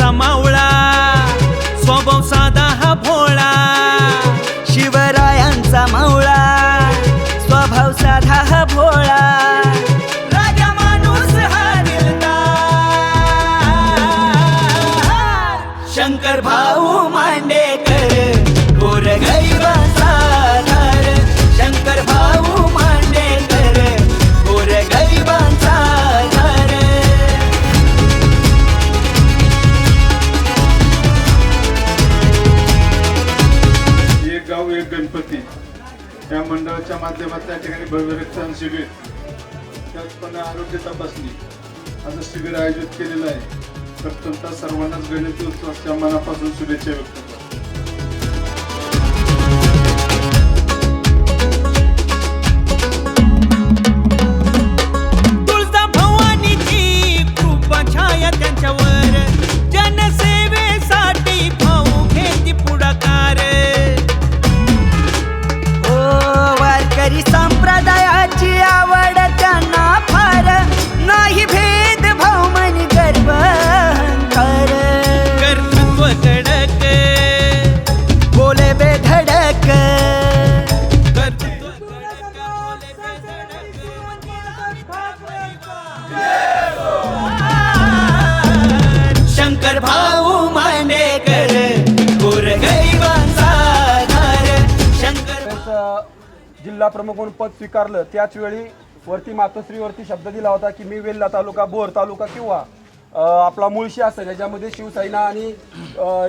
शिवरायांचा मावळा स्वभाव साधा हा भोळा. शिवरायांचा मावळा स्वभाव साधा हा भोळा. राजा माणूस हा दिलदार. शंकर भाऊ एक या मंडळाच्या माध्यमात त्या ठिकाणी भव्य रक्तदान शिबिर त्याचप्रमाणे आरोग्य तपासणी असं शिबिर आयोजित केलेलं आहे. प्रथमतः सर्वांनाच गणित उत्सवाच्या मनापासून शुभेच्छा व्यक्त जिल्हा प्रमुख म्हणून पद स्वीकारलं त्याचवेळी वरती मातोश्रीवरती शब्द दिला होता की मी वेल्ला तालुका बोर तालुका किंवा आपला मुळशी असेल याच्यामध्ये शिवसेना आणि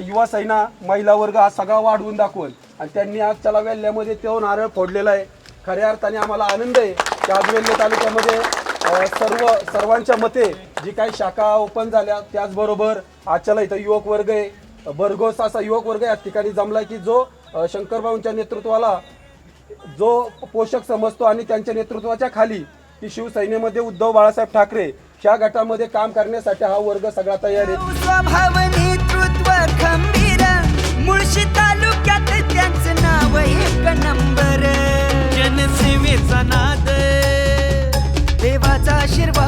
युवा सेना महिला वर्ग हा सगळा वाढवून दाखवून आणि त्यांनी आज त्याला वेल्ल्यामध्ये तो नारळ फोडलेला आहे. खऱ्या अर्थाने आम्हाला आनंद आहे की आज वेल्हे तालुक्यामध्ये सर्व सर्वांच्या मते जी काही शाखा ओपन झाल्या त्याचबरोबर आजच्याला इथं युवक वर्ग आहे. भरघोस असा युवक वर्ग या ठिकाणी जमला की जो शंकरबाबूंच्या नेतृत्वाला जो पोषक समजतो आणि त्यांच्या नेतृत्वाच्या खाली की शिवसेनेमध्ये उद्धव बाळासाहेब ठाकरे ह्या गटामध्ये काम करण्यासाठी हा वर्ग सगळा तयार आहे. स्वभाव नेतृत्व खंबीर. मुळशी तालुक्यात त्यांचं नाव एक नंबर. जनसेवेचा नाद देवाचा आशीर्वाद.